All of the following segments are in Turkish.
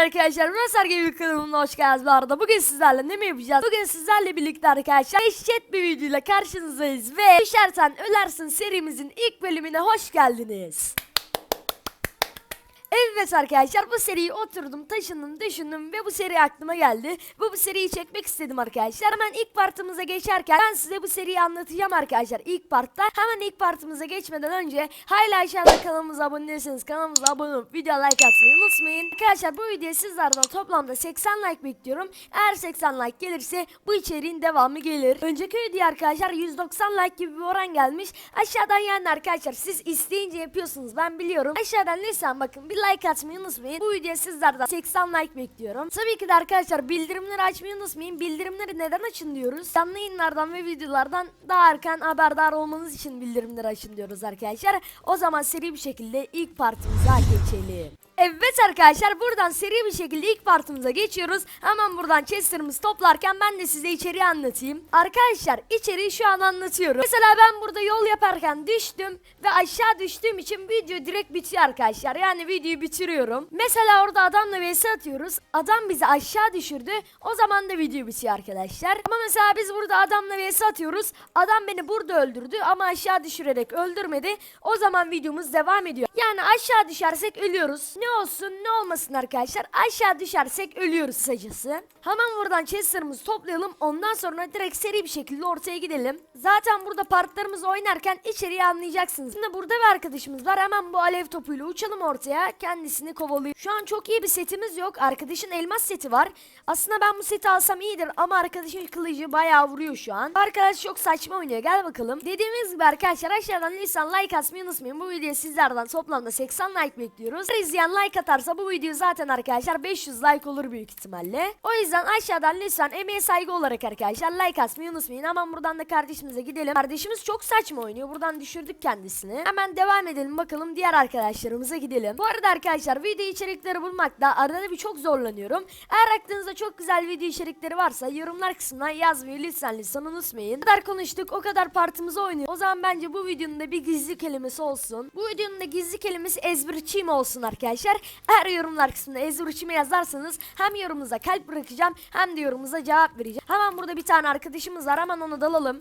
arkadaşlar Röser gibi kanalına hoş geldiniz bu arada. Bugün sizlerle ne mi yapacağız? Bugün sizlerle birlikte arkadaşlar eşit bir videoyla karşınızdayız ve Düşersen Ölersin serimizin ilk bölümüne hoş geldiniz. Evet arkadaşlar bu seriyi oturdum taşındım düşündüm ve bu seri aklıma geldi. Bu bu seriyi çekmek istedim arkadaşlar. Hemen ilk partımıza geçerken ben size bu seriyi anlatacağım arkadaşlar ilk partta. Hemen ilk partımıza geçmeden önce hala aşağıda kanalımıza abone değilseniz kanalımıza abone olup video like atmayı unutmayın. Arkadaşlar bu videoya sizlerden toplamda 80 like bekliyorum. Eğer 80 like gelirse bu içeriğin devamı gelir. Önceki video arkadaşlar 190 like gibi bir oran gelmiş. Aşağıdan yani arkadaşlar siz isteyince yapıyorsunuz ben biliyorum. Aşağıdan lütfen bakın bir like atmayı unutmayın. Bu videoya sizlerden 80 like bekliyorum. Tabii ki de arkadaşlar bildirimleri açmayı unutmayın. Bildirimleri neden açın diyoruz? Canlı yayınlardan ve videolardan daha erken haberdar olmanız için bildirimleri açın diyoruz arkadaşlar. O zaman seri bir şekilde ilk partimize geçelim. Evet arkadaşlar buradan seri bir şekilde ilk partımıza geçiyoruz. Hemen buradan chester'ımızı toplarken ben de size içeriği anlatayım. Arkadaşlar içeriği şu an anlatıyorum. Mesela ben burada yol yaparken düştüm ve aşağı düştüğüm için video direkt bitiyor arkadaşlar. Yani videoyu bitiriyorum. Mesela orada adamla vs atıyoruz. Adam bizi aşağı düşürdü. O zaman da video bitiyor arkadaşlar. Ama mesela biz burada adamla vs atıyoruz. Adam beni burada öldürdü ama aşağı düşürerek öldürmedi. O zaman videomuz devam ediyor. Yani aşağı düşersek ölüyoruz. Ne olsun ne olmasın arkadaşlar. Aşağı düşersek ölüyoruz kısacası. Hemen buradan chester'ımızı toplayalım. Ondan sonra direkt seri bir şekilde ortaya gidelim. Zaten burada partlarımız oynarken içeriği anlayacaksınız. Şimdi burada bir arkadaşımız var. Hemen bu alev topuyla uçalım ortaya. Kendisini kovalıyor. Şu an çok iyi bir setimiz yok. Arkadaşın elmas seti var. Aslında ben bu seti alsam iyidir ama arkadaşın kılıcı bayağı vuruyor şu an. Arkadaş çok saçma oynuyor. Gel bakalım. Dediğimiz gibi arkadaşlar aşağıdan lütfen like atmayı unutmayın. Bu videoya sizlerden toplamda 80 like bekliyoruz. Her izleyen like atarsa bu video zaten arkadaşlar 500 like olur büyük ihtimalle. O yüzden aşağıdan lütfen emeğe saygı olarak arkadaşlar like atmayı unutmayın. Hemen buradan da kardeşimize gidelim. Kardeşimiz çok saçma oynuyor. Buradan düşürdük kendisini. Hemen devam edelim bakalım diğer arkadaşlarımıza gidelim. Bu arada arkadaşlar video içerikleri bulmakta arada bir çok zorlanıyorum. Eğer aklınızda çok güzel video içerikleri varsa yorumlar kısmına yazmayı lütfen lütfen unutmayın. O kadar konuştuk o kadar partımızı oynuyor. O zaman bence bu videonun da bir gizli kelimesi olsun. Bu videonun da gizli kelimesi ezberçim olsun arkadaşlar. Eğer yorumlar kısmına ezberçimi yazarsanız hem yorumunuza kalp bırakacağım hem de yorumunuza cevap vereceğim. Hemen burada bir tane arkadaşımız var hemen ona dalalım.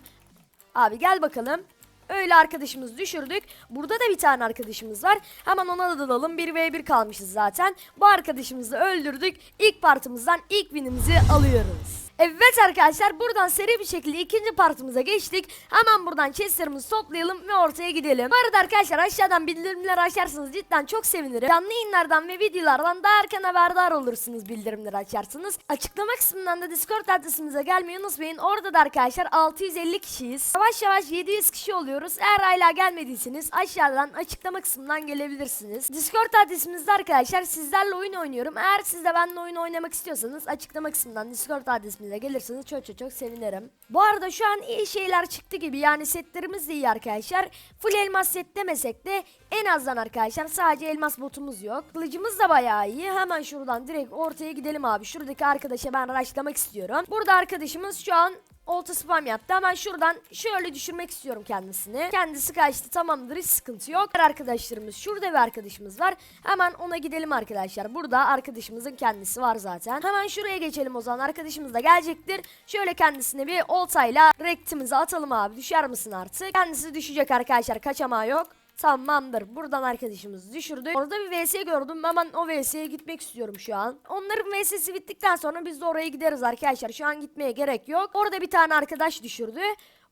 Abi gel bakalım. Öyle arkadaşımız düşürdük. Burada da bir tane arkadaşımız var. Hemen ona da dalalım. 1v1 kalmışız zaten. Bu arkadaşımızı öldürdük. İlk partımızdan ilk winimizi alıyoruz. Evet arkadaşlar buradan seri bir şekilde ikinci partımıza geçtik. Hemen buradan chestlerimizi toplayalım ve ortaya gidelim. Bu arada arkadaşlar aşağıdan bildirimleri açarsanız cidden çok sevinirim. Canlı yayınlardan ve videolardan daha erken haberdar olursunuz bildirimleri açarsanız. Açıklama kısmından da Discord adresimize gelmeyi unutmayın. Orada da arkadaşlar 650 kişiyiz. Yavaş yavaş 700 kişi oluyoruz. Eğer hala gelmediyseniz aşağıdan açıklama kısmından gelebilirsiniz. Discord adresimizde arkadaşlar sizlerle oyun oynuyorum. Eğer siz de benimle oyun oynamak istiyorsanız açıklama kısmından Discord adresimize gelirseniz çok çok çok sevinirim. Bu arada şu an iyi şeyler çıktı gibi yani setlerimiz de iyi arkadaşlar. Full elmas set demesek de en azdan arkadaşlar sadece elmas botumuz yok. Kılıcımız da bayağı iyi. Hemen şuradan direkt ortaya gidelim abi. Şuradaki arkadaşa ben rushlamak istiyorum. Burada arkadaşımız şu an Olta spam yaptı. Hemen şuradan şöyle düşürmek istiyorum kendisini. Kendisi kaçtı tamamdır hiç sıkıntı yok. Arkadaşlarımız şurada bir arkadaşımız var. Hemen ona gidelim arkadaşlar. Burada arkadaşımızın kendisi var zaten. Hemen şuraya geçelim o zaman. Arkadaşımız da gelecektir. Şöyle kendisine bir oltayla rektimizi atalım abi. Düşer misin artık? Kendisi düşecek arkadaşlar. Kaçamağı yok. Tamamdır. Buradan arkadaşımızı düşürdük. Orada bir VS gördüm. Hemen o VS'ye gitmek istiyorum şu an. Onların VS'si bittikten sonra biz de oraya gideriz arkadaşlar. Şu an gitmeye gerek yok. Orada bir tane arkadaş düşürdü.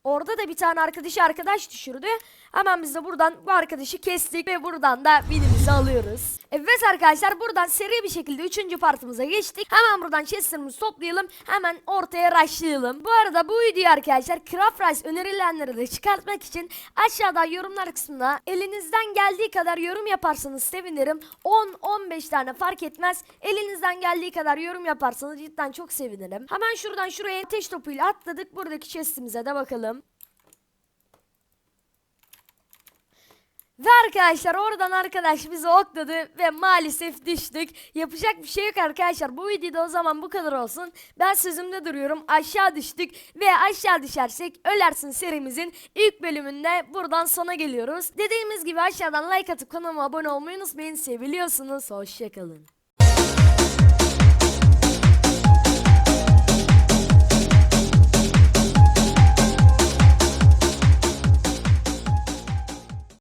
Orada da bir tane arkadaşı arkadaş düşürdü. Hemen biz de buradan bu arkadaşı kestik ve buradan da winimizi alıyoruz. Evet arkadaşlar buradan seri bir şekilde 3. partımıza geçtik. Hemen buradan chester'ımızı toplayalım. Hemen ortaya rushlayalım. Bu arada bu videoyu arkadaşlar Craft Rice önerilenleri de çıkartmak için aşağıda yorumlar kısmına elinizden geldiği kadar yorum yaparsanız sevinirim. 10-15 tane fark etmez. Elinizden geldiği kadar yorum yaparsanız cidden çok sevinirim. Hemen şuradan şuraya ateş topuyla atladık. Buradaki chestimize de bakalım. Ve arkadaşlar oradan arkadaş bizi okladı ve maalesef düştük. Yapacak bir şey yok arkadaşlar. Bu videoda o zaman bu kadar olsun. Ben sözümde duruyorum. Aşağı düştük ve aşağı düşersek ölersin serimizin ilk bölümünde buradan sona geliyoruz. Dediğimiz gibi aşağıdan like atıp kanalıma abone olmayı unutmayın. Seviliyorsunuz. Hoşçakalın.